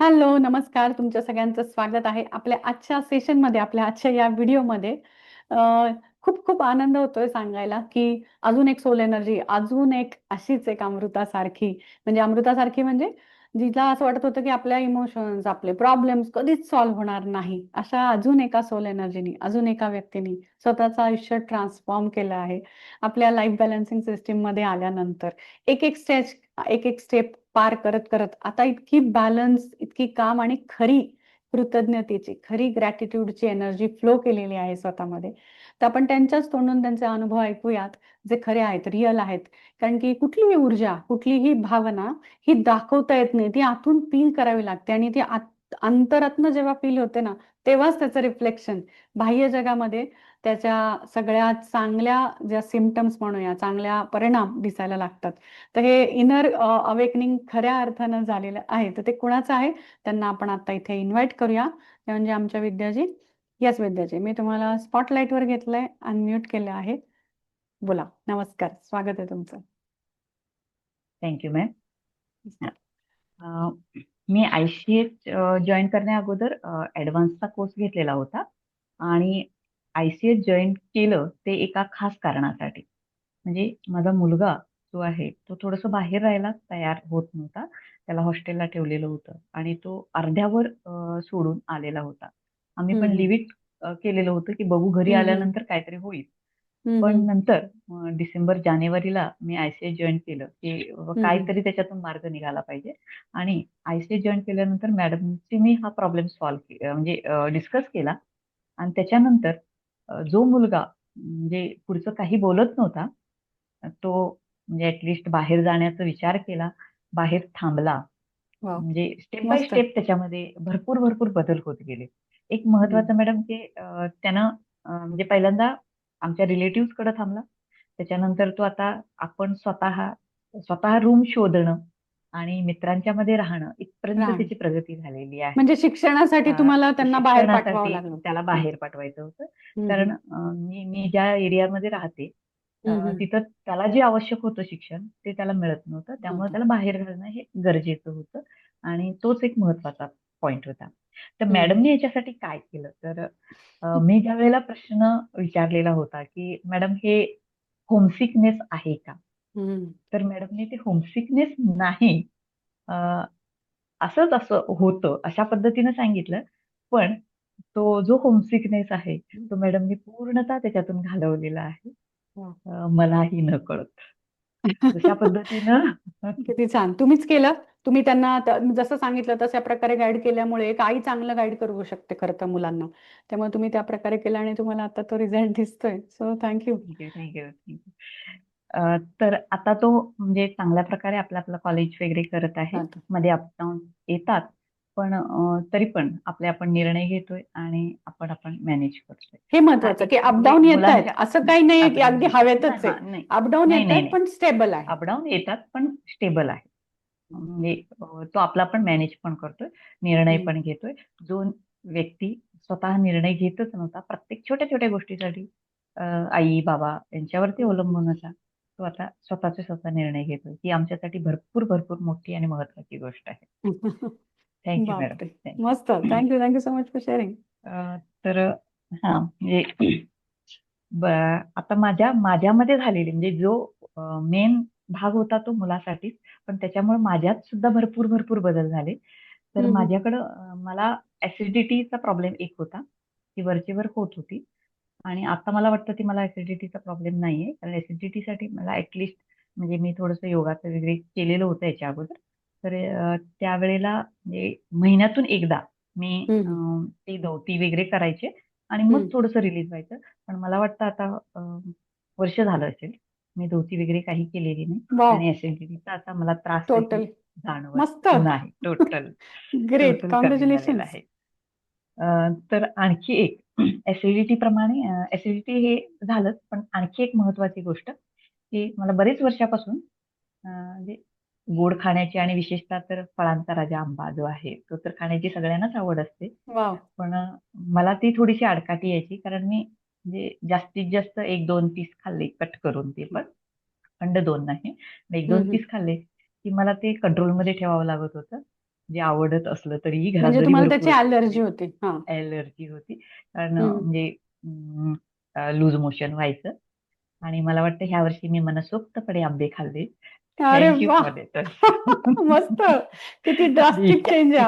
Hello, नमस्कार. तुमच्या सगळ्यांचं स्वागत आहे आपल्या आजच्या सेशनमध्ये, आपल्या आजच्या या व्हिडिओमध्ये. खूप-खूप आनंद होतोय सांगायला, की अजून एक सोल एनर्जी, अजून एक अशीच एक अमृतासारखी, म्हणजे अमृतासारखी म्हणजे जिला असं वाटत होतं, की आपल्या इमोशन्स, आपले प्रॉब्लेम्स कधीच सॉल्व्ह होणार नाही. अशा अजून एका सोल एनर्जीनी, अजून एका व्यक्तीनी स्वतःचं आयुष्य ट्रान्सफॉर्म केलं आहे. आपल्या लाईफ बॅलन्सिंग सिस्टीममध्ये आल्यानंतर. एक-एक स्टेज, एक-एक स्टेप पार करत-करत आता इतकी बॅलन्स, इतकी काम आणि खरी कृतज्ञतेची, खरी ग्रॅटिट्यूडची एनर्जी फ्लो केलेली आहे स्वतःमध्ये. तर आपण त्यांच्याच तोंडून त्यांचे अनुभव ऐकूयात, जे खरे आहेत, रिअल आहेत. कारण की कुठलीही ऊर्जा, कुठलीही भावना ही दाखवता येत नाही. ती आतून फील करावी लागते आणि ती आत अंतरातनं जेव्हा फील होते ना, तेव्हाच त्याचं रिफ्लेक्शन बाह्य जगामध्ये त्याच्या सगळ्या चांगल्या ज्या सिम्प्टम्स म्हणूया, चांगल्या परिणाम दिसायला लागतात. तर हे इनर अवेकनिंग खऱ्या अर्थानं झालेलं आहे. तर ते कुणाचं आहे? त्यांना आपण आता इथे इन्व्हाईट करूया. ते म्हणजे आमच्या विद्याजी. येस विद्याजी, मी तुम्हाला स्पॉटलाईटवर घेतलंय, अनम्यूट केलं आहे. बोला. नमस्कार. स्वागत आहे तुमचं. Thank you ma'am. Me ICH अ, जॉइन करण्या अगोदर ॲडव्हान्सचा कोर्स घेतलेला होता आणि आय-सी-एच जॉइन केलं ते एका खास कारणासाठी. म्हणजे माझा मुलगा जो आहे, तो थोडंसं बाहेर राहायला तयार होत नव्हता. त्याला हॉस्टेलला ठेवलेलं होतं आणि तो अर्ध्यावर सोडून आलेला होता. आम्ही पण. लिव्ह इट अ, केलेलं होतं, की बघू घरी. आल्यानंतर काहीतरी होईल. पण. नंतर डिसेंबर, जानेवारीला मी आय-सी-एच जॉइन केलं, की. काहीतरी त्याच्यातून मार्ग निघाला पाहिजे आणि आय-सी-एच जॉइन केल्यानंतर मॅडमशी मी हा प्रॉब्लेम सॉल्व्ह म्हणजे डिस्कस केला आणि त्याच्यानंतर जो मुलगा म्हणजे पुढचं काही बोलत नव्हता, तो म्हणजे ॲट लीस्ट बाहेर जाण्याचा विचार केला, बाहेर थांबला. म्हणजे स्टेप बाय. स्टेप त्याच्यामध्ये भरपूर-भरपूर बदल होत गेले. एक. महत्वाचं मॅडम की त्यानं म्हणजे पहिल्यांदा आमच्या रिलेटिव्हजकडे थांबला. त्याच्यानंतर तो आता आपण स्वतः स्वतः रूम शोधणं आणि मित्रांच्यामध्ये राहणं इथपर्यंत. त्याची प्रगती झालेली आहे. म्हणजे शिक्षणासाठी तुम्हाला त्यांना बाहेर पाठवावं. त्याला. बाहेर पाठवायचं होतं. कारण मी मी ज्या एरियामध्ये राहते. तिथं त्याला जे आवश्यक होतं शिक्षण, ते त्याला मिळत नव्हतं. त्यामुळे. त्याला बाहेर घालणं हे गरजेचं होतं आणि तोच एक महत्त्वाचा पॉइंट होता. तर. मॅडमनी याच्यासाठी काय केलं? तर मी ज्यावेळेला प्रश्न विचारलेला होता, की "मॅडम हे होमसिकनेस आहे का?" तर मॅडमनी ते होमसिकनेस नाही, असंच असं होतं, अशा पद्धतीनं सांगितलं. पण तो जो होमसिकनेस आहे, तो मॅडमनी पूर्णतः त्याच्यातून घालवलेला आहे. वाह! अ, मलाही जशा पद्धतीनं किती छान. तुम्हीच केलं. तुम्ही त्यांना जसं सांगितलं तशा प्रकारे गाईड केल्यामुळे एक आई चांगलं गाईड करू शकते खरं तर मुलांना. त्यामुळे तुम्ही त्या प्रकारे केलं आणि तुम्हाला आता तो रिझल्ट दिसतोय. So thank you. Thank you, thank you, thank you. अ, तर आता तो म्हणजे चांगल्या प्रकारे आपलं-आपलं कॉलेज वगैरे करत आहे. मध्ये अप-डाऊन येतात. पण तरी पण आपले आपण निर्णय घेतोय आणि आपण-आपण मॅनेज करतोय. हे महत्वाचं, की अप-डाऊन. मुलांच्या असं काही नाहीये, की अगदी येतात. हवेतच आहे. हां, नाही. अप-डाऊन नाही, नाही, नाही. पण स्टेबल आहेत. अप-डाऊन येतात पण स्टेबल आहे. म्हणजे तो आपला पण मॅनेज पण करतोय, निर्णय. पण घेतोय. जो व्यक्ती स्वतः निर्णय घेतच नव्हता, प्रत्येक छोट्या-छोट्या गोष्टीसाठी अ, आई-बाबा यांच्यावरती. अवलंबून होता. तो आता स्वतःचे स्वतः निर्णय घेतोय. ही आमच्यासाठी भरपूर-भरपूर मोठी आणि महत्वाची गोष्ट आहे. Thank you madam. बापरे! थँक मस्त. You. Thank you, thank you so much for sharing. अ, तर हां, म्हणजे ब आता माझ्या माझ्यामध्ये झालेली म्हणजे जो मेन भाग होता तो मुलासाठीच. पण त्याच्यामुळे माझ्यात सुद्धा भरपूर-भरपूर बदल झाले. तर. माझ्याकडं अ, मला ॲसिडिटीचा प्रॉब्लेम एक होता. ती वरचेवर होत होती आणि आता मला वाटतं, की मला ॲसिडिटीचा प्रॉब्लेम नाहीये. कारण ॲसिडिटीसाठी मला ॲट लीस्ट म्हणजे मी थोडंसं योगाचं वगैरे केलेलं होतं याच्या अगोदर. तर त्यावेळेला म्हणजे महिन्यातून एकदा मी. ते धोती वगैरे करायचे आणि मग. थोडंसं रिलीज व्हायचं. पण मला वाटतं आता वर्ष झालं असेल. मी धोती वगैरे काही केलेली नाही! आणि ॲसिडिटीचा आता मला त्रासही टोटल. जाणवत. नाही. Total, great. काँग्रॅच्युलेशन्स. आहे. तर आणखी एक ॲसिडिटीप्रमाणे अ, ॲसिडिटी हे झालंच, पण आणखी एक महत्वाची गोष्ट, की मला बरेच वर्षापासून म्हणजे गोड खाण्याची आणि विशेषतः तर फळांचा राजा आंबा जो आहे, तो तर खाण्याची सगळ्यांनाच आवड असते. पण मला ती थोडीशी आडकाठी यायची कारण मी म्हणजे जास्तीत जास्त 1-2 पीस खाल्ले कट करून ते पण. खंड 2 नाही. 1-2 हं. पीस खाल्ले, की मला ते कंट्रोलमध्ये ठेवावं लागत होतं. जे आवडत असलं तरीही घरात म्हणजे त्याची ॲलर्जी होती. ॲलर्जी होती. कारण. म्हणजे लूज मोशन व्हायचं आणि मला वाटतं ह्या वर्षी मी मनसोक्तपणे आंबे खाल्ले. अरे. मस्त. किती ड्रास्टिक चेंज आहे.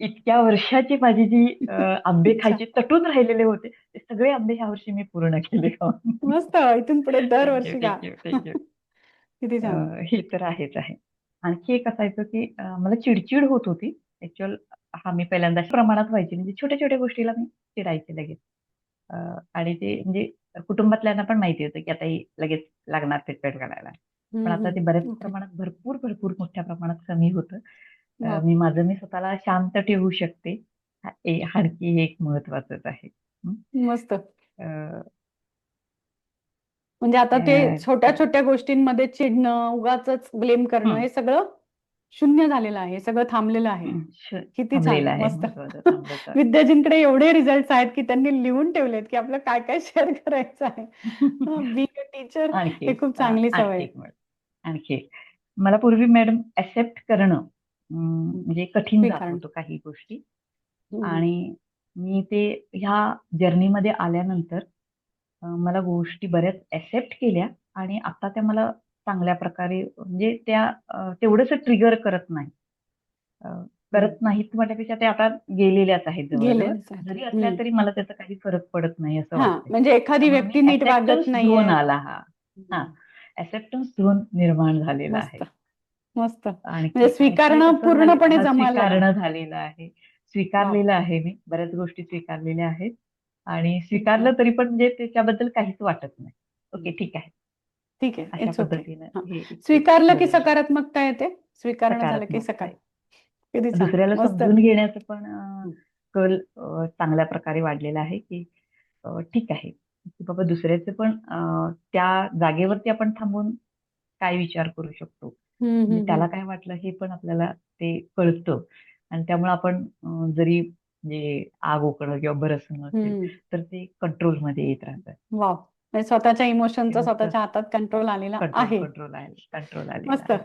इतक्या वर्षाची माझी जी आंबे. खायचे तटून राहिलेले होते, ते सगळे आंबे ह्या वर्षी मी पूर्ण केले. मस्त. इथून पुढे दरवर्षी. किती हे तर आहेच आहे. आणखी एक असायचं, की मला चिड-चिड होत होती. ॲक्चुअल हां, मी पहिल्यांदा प्रमाणात व्हायची. म्हणजे छोट्या-छोट्या गोष्टीला मी चिडायचे लगेच. आणि ते म्हणजे कुटुंबातल्यांना पण माहिती होतं, की आता ही लगेच लागणार ट्रीटमेंट करायला. पण आता. ते बऱ्याच. प्रमाणात भरपूर, भरपूर मोठ्या प्रमाणात कमी होतं. मी माझं मी स्वतःला शांत ठेवू शकते. हा आणखी हे एक महत्वाचंच आहे. मस्त. म्हणजे आता ते अ, छोट्या-छोट्या गोष्टींमध्ये चिडणं, उगाचच ब्लेम करणं हं. सगळं शून्य झालेलं आहे. सगळं थांबलेलं आहे. किती. थांबलेलं आहे. मस्त. विद्याजींकडे एवढे रिझल्ट्स आहेत, की त्यांनी लिहून ठेवलेत, की आपलं काय-काय शेअर करायचं आहे. अ टीचर हे खूप चांगली सवय आणखी. मला पूर्वी मॅडम एक्सेप्ट करणं. म्हणजे कठीण जात. होतं काही गोष्टी. आणि मी ते ह्या जर्नीमध्ये आल्यानंतर मला गोष्टी बऱ्याच एक्सेप्ट केल्या आणि आता त्या मला चांगल्या प्रकारे म्हणजे त्या अ, तेवढंसं ट्रिगर करत नाही. करत. नाहीत म्हणण्यापेक्षा त्या आता गेलेल्याच आहेत. जरी असल्या. तरी मला त्याचा काही फरक पडत नाही असं. म्हणजे एखादी व्यक्ती नीट वागत नाहीये. आला हा. हां, हं. एक्सेप्टन्स झोन निर्माण झालेला मस्त. आहे. मस्त. म्हणजे आणखी एक स्वीकारणं पूर्णपणे हां. स्वीकारणं झालेलं आहे. स्वीकारलेलं आहे मी. बऱ्याच गोष्टी स्वीकारलेल्या आहेत आणि. स्वीकारलं तरी पण म्हणजे त्याच्याबद्दल काहीच वाटत नाही. ओके, हं. ठीक आहे. ठीक आहे. अशा. पद्धतीनं हां. हे स्वीकारलं की. सकारात्मकता येते. स्वीकारणं झालं की सकारात्मक. दुसऱ्याला. समजून घेण्याचं पण हं. कल चांगल्या प्रकारे वाढलेला आहे, की ठीक आहे, की बाबा दुसऱ्याचे पण त्या जागेवरती आपण थांबून काय विचार करू शकतो. म्हणजे त्याला. काय वाटलं हे पण आपल्याला ते कळतं आणि त्यामुळे आपण जरी म्हणजे आग ओकणं किंवा बरसणं असेल. तर ते कंट्रोलमध्ये येत राहतं. म्हणजे स्वतःच्या इमोशनचा स्वतःच्या हातात कंट्रोल आलेला आहे. कंट्रोल आहे. कंट्रोल आलेला.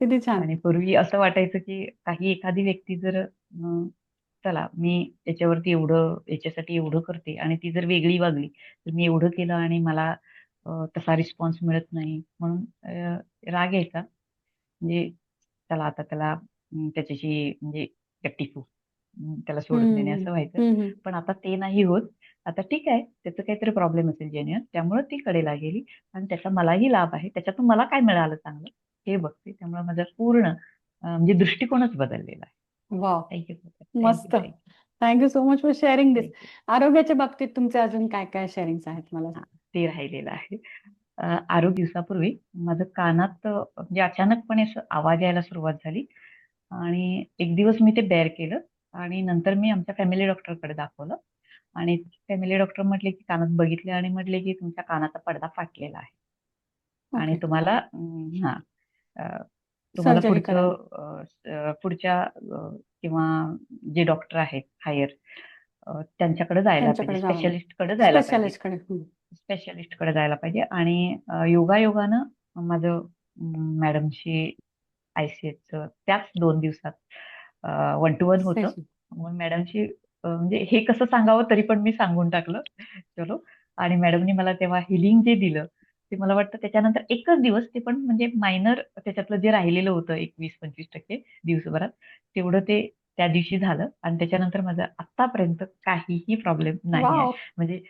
किती छान. आणि पूर्वी असं वाटायचं, की काही एखादी व्यक्ती जर चला मी याच्यावरती एवढं याच्यासाठी एवढं करते आणि ती जर वेगळी वागली, तर मी एवढं केलं आणि मला तसा रिस्पॉन्स मिळत नाही म्हणून राग यायचा. म्हणजे चला आता त्याला त्याच्याशी म्हणजे अं, त्याला सोडून देणे. असं व्हायचं. पण आता ते नाही होत. आता ठीक आहे, त्याचं काहीतरी प्रॉब्लेम असेल जेन्युइन त्यामुळे ती कडेला गेली आणि त्याचा मलाही लाभ आहे. त्याच्यातून मला काय मिळालं चांगलं हे बघते. त्यामुळे माझा पूर्ण म्हणजे दृष्टिकोनच बदललेला आहे. वॉव! मस्त. Thank you. Thank you so much for sharing you. आरोग्याच्या बाबतीत तुमचे अजून काय-काय शेअरिंग्स आहेत मला सांगा? ते राहिलेलं आहे. अ, आरोग्य दिवसापूर्वी माझं कानात अ, म्हणजे अचानकपणे असं आवाज यायला सुरुवात झाली आणि एक दिवस मी ते बेअर केलं आणि नंतर मी आमच्या फॅमिली डॉक्टरकडे दाखवलं आणि फॅमिली डॉक्टर म्हटले, की कानात बघितले आणि म्हटले, की तुमच्या कानाचा पडदा फाटलेला आहे. आणि. तुम्हाला अं, हां, अ, तुम्हाला सर्जरी पुढचं करावी. अ, अ, पुढच्या अ, किंवा जे डॉक्टर आहेत हायर त्यांच्याकडे जायला पाहिजे. जावं लागेल. स्पेशलिस्टकडे जायला पाहिजे. हं. स्पेशलिस्टकडे जायला पाहिजे आणि अ, योगायोगानं माझं अं, मॅडमशी आय-सी-एचचं त्याच 2 दिवसात वन टू वन होतं. मग मॅडमशी अ, म्हणजे हे कसं सांगावं तरी पण मी सांगून टाकलं. चलो आणि मॅडमनी मला तेव्हा हीलिंग जे दिलं, ते मला वाटतं त्याच्यानंतर एकच दिवस ते पण म्हणजे मायनर त्याच्यातलं जे राहिलेलं होतं एक 20-25% दिवसभरात, तेवढं ते त्या दिवशी झालं आणि त्याच्यानंतर माझं आत्तापर्यंत काहीही प्रॉब्लेम नाही आहे. म्हणजे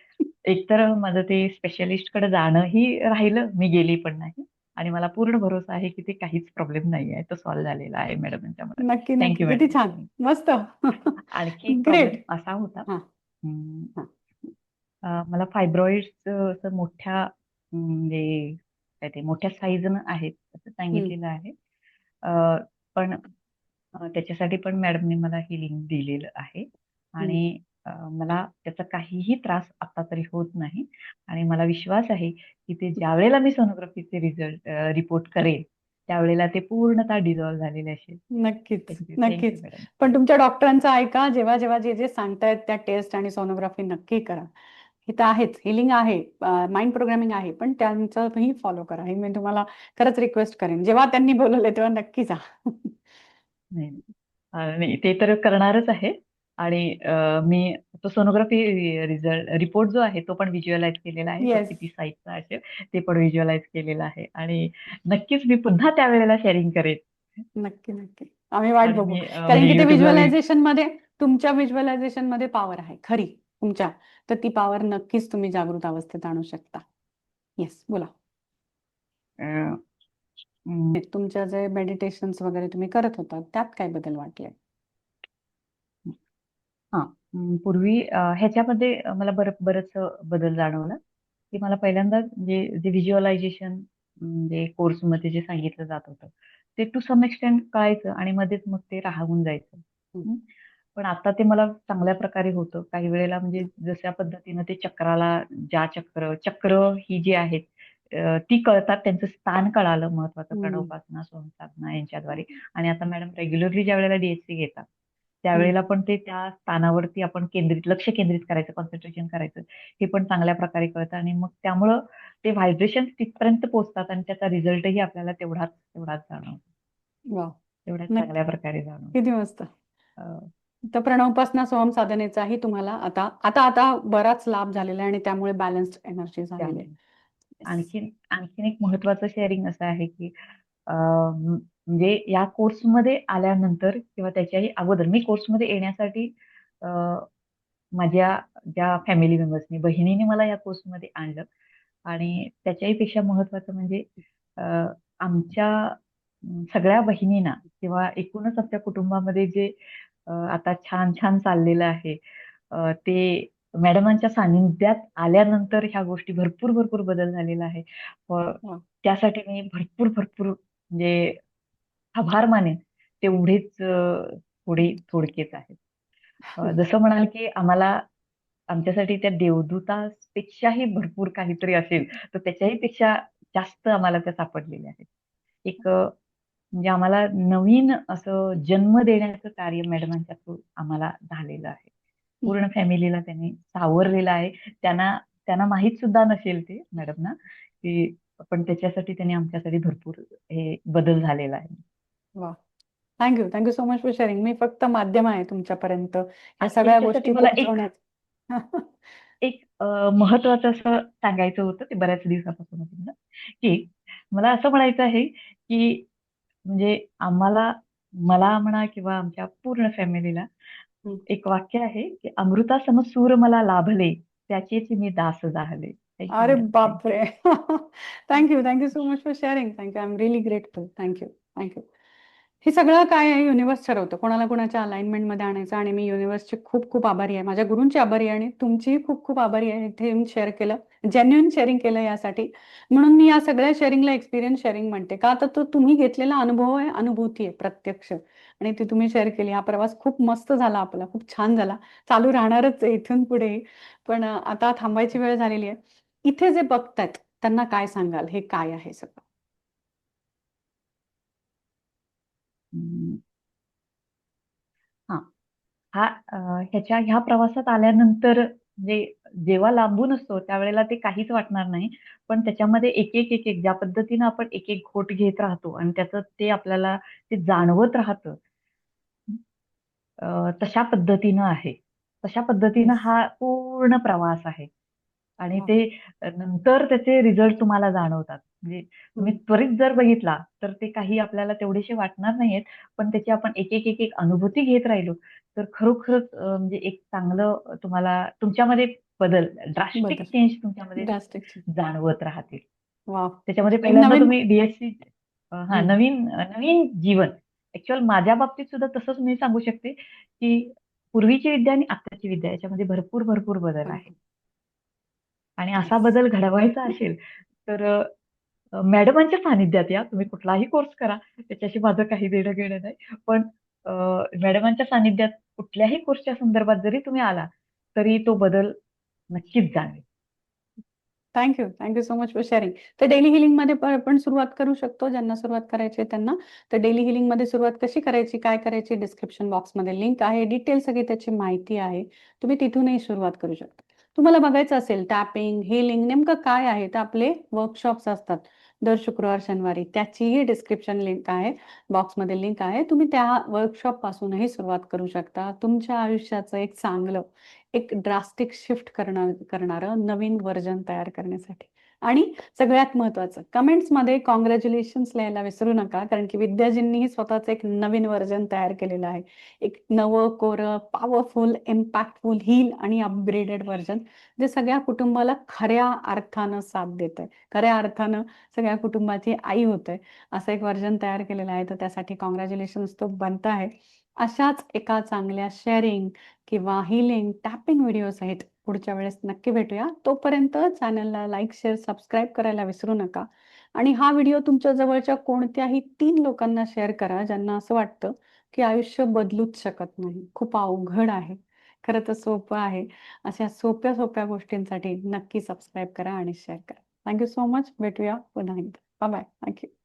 एकतर माझं ते स्पेशलिस्टकडे जाणंही राहिलं, मी गेली पण नाही आणि मला पूर्ण भरोसा आहे, की ते काहीच प्रॉब्लेम नाही आहे. तो सॉल्व्ह झालेला आहे मॅडमांच्यामुळे. नक्की, थँक नक्की. यू किती मॅडम. छान. मस्त. आणखी ग्रेट. असा होता मला फायब्रॉइड्सचं असं मोठ्या म्हणजे काय ते मोठ्या साईजनं आहेत असं हं. सांगितलेलं आहे. अ, पण अ, त्याच्यासाठी पण मॅडमने मला हीलिंग दिलेलं आहे हं. आणि अ, मला त्याचा काहीही त्रास आता तरी होत नाही आणि मला विश्वास आहे, की ते ज्यावेळेला मी सोनोग्राफीचे रिझल्ट अ, रिपोर्ट करेन, त्यावेळेला ते पूर्णतः डिसॉल्व्ह झालेले असेल. नक्कीच, थँक यू, थँक यू नक्कीच. मॅडम. पण तुमच्या डॉक्टरांचं ऐका. जेव्हा-जेव्हा, जे-जे सांगतायत त्या टेस्ट आणि सोनोग्राफी नक्की करा. इथं आहेच हीलिंग आहे, माइंड प्रोग्रामिंग आहे, पण त्यांचंही फॉलो करा. हे मी तुम्हाला खरंच रिक्वेस्ट करेन. जेव्हा त्यांनी बोलवलंय तेव्हा नक्की जा. नाही, ते तर करणारच आहे. आणि मी तो सोनोग्राफी रिझल्ट रिपोर्ट जो आहे तो पण व्हिज्युअलाइज केलेला आहे. किती साईजचा असेल ते पण व्हिज्युअलाइज केलेलं आहे. आणि नक्कीच मी पुन्हा त्यावेळेला शेअरिंग करेन. नक्की नक्की. आम्ही वाट बघू. कारण की ते व्हिज्युअलायझेशनमध्ये तुमच्या व्हिज्युअलायझेशनमध्ये पॉवर आहे. खरी. तुमच्या तर ती पॉवर नक्कीच तुम्ही जागृत अवस्थेत आणू शकता. येस बोला. तुमच्या जे मेडिटेशन्स वगैरे तुम्ही करत होता त्यात काय बदल वाटले? हा पूर्वी ह्याच्यामध्ये मला बर बरंच बदल जाणवला. की मला पहिल्यांदा जे जे व्हिज्युअलायझेशन जे कोर्समध्ये जे सांगितलं जात होतं ते टू सम एक्सटेंट कळायचं आणि मध्येच मग ते राहून जायचं. पण आता ते मला चांगल्या प्रकारे होतं. काही वेळेला म्हणजे जशा पद्धतीनं ते चक्राला ज्या चक्र चक्र ही जी आहेत ती कळतात त्यांचं स्थान कळालं महत्वाचं. प्रणवपासना सोमसाधना यांच्याद्वारे. आणि आता मॅडम रेग्युलरली ज्या वेळेला डीएससी घेतात त्यावेळेला पण ते त्या स्थानावरती आपण केंद्रित लक्ष केंद्रित करायचं कॉन्सन्ट्रेशन करायचं हे पण चांगल्या प्रकारे कळतं. आणि मग त्यामुळं ते व्हायब्रेशन तिथपर्यंत पोहोचतात आणि त्याचा रिझल्टही आपल्याला तेवढाच तेवढाच जाणवतो. तेवढ्याच. चांगल्या प्रकारे जाणवतो. किती मस्त. अं, तर प्रणवपासना स्वयं साधनेचाही तुम्हाला आता आता आता बराच लाभ झालेला आहे आणि त्यामुळे बॅलन्स्ड एनर्जी झालेली आहे. आणखीन आणखीन एक महत्वाचं शेअरिंग असं आहे की म्हणजे या कोर्समध्ये आल्यानंतर किंवा त्याच्याही अगोदर मी कोर्समध्ये येण्यासाठी माझ्या ज्या फॅमिली मेंबर्सनी बहिणीने मला या कोर्समध्ये आणलं. आणि त्याच्याही पेक्षा महत्वाचं म्हणजे आमच्या सगळ्या बहिणींना किंवा एकूणच आमच्या कुटुंबामध्ये जे आता छान छान चाललेलं आहे. ते मॅडमांच्या सानिध्यात आल्यानंतर ह्या गोष्टी भरपूर भरपूर बदल झालेला आहे. त्यासाठी मी भरपूर भरपूर म्हणजे आभार मानेन तेवढेच थोडे थोडकेच आहेत. जसं म्हणाल की आम्हाला आमच्यासाठी त्या देवदूतापेक्षाही भरपूर काहीतरी असेल तर त्याच्याही पेक्षा जास्त आम्हाला त्या सापडलेल्या आहेत. एक म्हणजे आम्हाला नवीन असं जन्म देण्याचं कार्य मॅडमांच्या थ्रू आम्हाला झालेलं आहे. पूर्ण फॅमिलीला त्यांनी सावरलेलं आहे. त्यांना त्यांना माहीत सुद्धा नसेल ते मॅडमना की पण त्याच्यासाठी त्यांनी आमच्यासाठी भरपूर हे बदल झालेला आहे. वा thank you thank you so much for sharing मी फक्त माध्यम आहे तुमच्यापर्यंत. आणि सगळ्या गोष्टी मला एक महत्वाचं असं सांगायचं होतं ते बऱ्याच दिवसापासून की मला असं म्हणायचं आहे की म्हणजे आम्हाला मला म्हणा किंवा आमच्या पूर्ण फॅमिलीला. एक वाक्य आहे की अमृता समसूर मला लाभले त्याचेच मी दास you, अरे. बापरे. Thank you thank you so much for sharing thank you I am really grateful thank you thank you हे सगळं काय आहे? युनिवर्स ठरवतं. कोणाला कोणाच्या अलाइनमेंटमध्ये आणायचं? आणि मी युनिवर्सची खूप खूप आभारी आहे. माझ्या गुरूंची आभारी आहे आणि तुमचीही खूप खूप आभारी आहे. इथे येऊन शेअर केलं. जेन्युन शेअरिंग केलं यासाठी. म्हणून मी या सगळ्या शेअरिंगला एक्सपिरियन्स शेअरिंग म्हणते. का? तर तो तुम्ही घेतलेला अनुभव आहे अनुभूती आहे प्रत्यक्ष. आणि ती तुम्ही शेअर केली. हा प्रवास खूप मस्त झाला आपला. खूप छान झाला. चालू राहणारच आहे इथून पुढे. पण आता थांबायची वेळ झालेली आहे. इथे जे बघतायत त्यांना काय सांगाल? हे काय आहे सगळं हम्म. हा हा ह्याच्या ह्या प्रवासात आल्यानंतर म्हणजे जेव्हा लांबून असतो त्यावेळेला ते काहीच वाटणार नाही पण त्याच्यामध्ये एक एक एक एक ज्या पद्धतीनं आपण एक एक घोट घेत राहतो आणि त्याचं ते आपल्याला ते जाणवत राहतं तशा पद्धतीनं आहे तशा पद्धतीनं. हा पूर्ण प्रवास आहे आणि. ते नंतर त्याचे रिझल्ट तुम्हाला जाणवतात म्हणजे तुम्ही त्वरित जर बघितला तर ते काही आपल्याला तेवढेसे वाटणार नाहीयेत पण त्याची आपण एक एक एक एक अनुभूती घेत राहिलो तर खरोखरच म्हणजे एक चांगलं तुम्हाला तुमच्यामध्ये बदल ड्रास्टिक. चेंज तुमच्यामध्ये. जाणवत राहतील त्याच्यामध्ये पहिल्यांदा तुम्ही डीएससी हा. नवीन नवीन जीवन ऍक्च्युअल माझ्या बाबतीत सुद्धा तसंच मी सांगू शकते की पूर्वीची विद्या आणि आताची विद्या याच्यामध्ये भरपूर भरपूर बदल आहे आणि असा. बदल घडवायचा असेल तर मॅडमांच्या सानिध्यात या तुम्ही कुठलाही कोर्स करा त्याच्याशी माझं काही देणं घेणं नाही. पण मॅडमांच्या सानिध्यात कुठल्याही कोर्सच्या संदर्भात जरी तुम्ही आला तरी तो बदल नक्कीच जाणवेल. Thank you thank you so much for sharing तर डेली हिलिंगमध्ये आपण सुरुवात करू शकतो ज्यांना सुरुवात करायची आहे त्यांना. तर डेली हिलिंगमध्ये सुरुवात कशी करायची काय करायची डिस्क्रिप्शन बॉक्समध्ये लिंक आहे. डिटेल सगळी त्याची माहिती आहे. तुम्ही तिथूनही सुरुवात करू शकता. तुम्हाला बघायचं असेल टॅपिंग हिलिंग नेमकं काय आहे तर आपले वर्कशॉप्स असतात दर शुक्रवार, शनिवारी. त्याचीही डिस्क्रिप्शन लिंक आहे. बॉक्समध्ये लिंक आहे. तुम्ही त्या वर्कशॉप पासूनही सुरुवात करू शकता. तुमच्या आयुष्याचं एक चांगलं, एक ड्रास्टिक शिफ्ट करणार करणारं नवीन व्हर्जन तयार करण्यासाठी. आणि सगळ्यात महत्वाचं कमेंट्समध्ये कॉंग्रॅच्युलेशन्स लिहायला विसरू नका. कारण की विद्याजींनीही स्वतःचं एक नवीन व्हर्जन तयार केलेलं आहे. एक नवं, कोरं, पॉवरफुल, इम्पॅक्टफुल, हील आणि अपग्रेडेड व्हर्जन जे सगळ्या कुटुंबाला खऱ्या अर्थानं साथ देतंय. खऱ्या अर्थानं सगळ्या कुटुंबाची आई होतंय. असं एक व्हर्जन तयार केलेलं आहे. तर त्यासाठी कॉंग्रॅच्युलेशन्स तो बनता आहे. अशाच एका चांगल्या शेअरिंग किंवा हिलिंग टॅपिंग व्हिडिओसहित पुढच्या वेळेस नक्की भेटूया. तोपर्यंत चॅनलला लाईक, शेअर, सबस्क्राईब करायला विसरू नका. आणि हा व्हिडिओ तुमच्या जवळच्या कोणत्याही तीन लोकांना शेअर करा, ज्यांना असं वाटतं, की आयुष्य बदलूच शकत नाही. खूप अवघड आहे. खरं तर सोपं आहे. अशा सोप्या-सोप्या गोष्टींसाठी नक्की सबस्क्राईब करा आणि शेअर करा. Thank you so much. भेटूया पुन्हा एकदा. बाय-बाय. थँक्यू